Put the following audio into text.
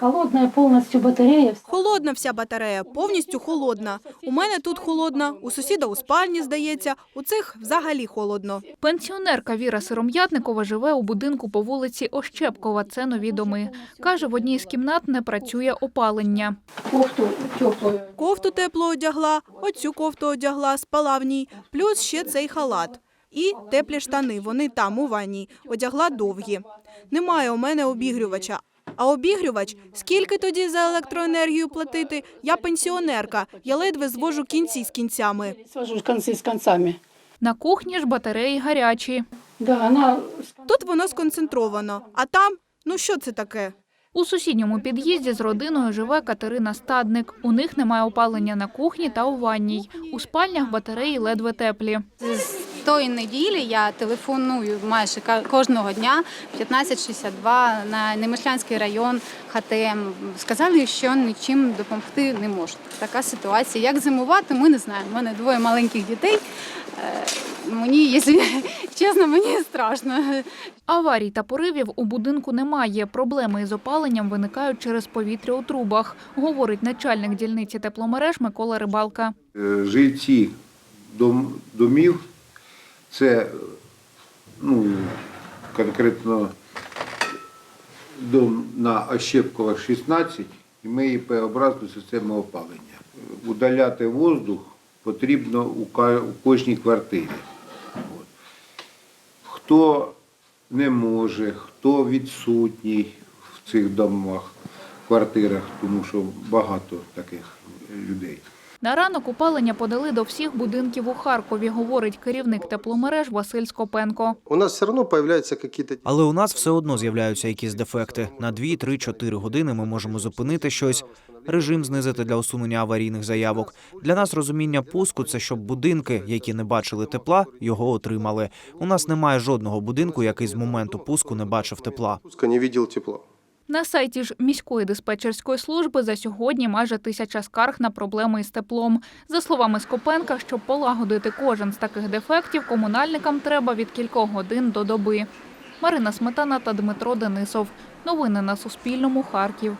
Холодная полностью батарея. Холодна вся батарея, повністю холодна. У мене тут холодно, у сусіда у спальні, здається, у цих взагалі холодно. Пенсіонерка Віра Сиром'ятникова живе у будинку по вулиці Ощепкова. Це нові доми. Каже, в одній з кімнат не працює опалення. Кофту теплую. Кофту тепло одягла, оцю кофту одягла, спала в ній, плюс ще цей халат. І теплі штани, вони там, у ванній, одягла довгі. Немає у мене обігрювача. А обігрювач, скільки тоді за електроенергію платити? Я пенсіонерка, я ледве звожу кінці з кінцями. Свожу концы с концами. На кухні ж батареї гарячі. Да, она Тут воно сконцентровано, а там, ну що це таке? У сусідньому під'їзді з родиною живе Катерина Стадник. У них немає опалення на кухні та у ванній. У спальнях батареї ледве теплі. Тої неділі я телефоную майже ка- кожного дня 1562 на Немишлянський район ХТМ. Сказали, що нічим допомогти не можуть. Така ситуація. Як зимувати, ми не знаємо. У мене двоє маленьких дітей. Е, Мені, якщо чесно, мені страшно. Аварій та поривів у будинку немає. Проблеми із опаленням виникають через повітря у трубах, говорить начальник дільниці тепломереж Микола Рибалка. Е, жильці домів, це ну, конкретно дом на Ощепкова 16 і має П-образну систему опалення. Удаляти воздух потрібно у, кожній квартирі. Хто не може, хто відсутній в цих домах, квартирах, тому що багато таких людей. На ранок опалення подали до всіх будинків у Харкові, говорить керівник тепломереж Василь Скопенко. У нас все равно появляются какие-то Але у нас все одно з'являються якісь дефекти. На 2, 3, 4 години ми можемо зупинити щось, режим знизити для усунення аварійних заявок. Для нас розуміння пуску це щоб будинки, які не бачили тепла, його отримали. У нас немає жодного будинку, який з моменту пуску не бачив тепла. пуска не видел тепла. На сайті ж міської диспетчерської служби за сьогодні майже тисяча скарг на проблеми із теплом. За словами Скопенка, щоб полагодити кожен з таких дефектів, комунальникам треба від кількох годин до доби. Марина Сметана та Дмитро Денисов. Новини на Суспільному. Харків.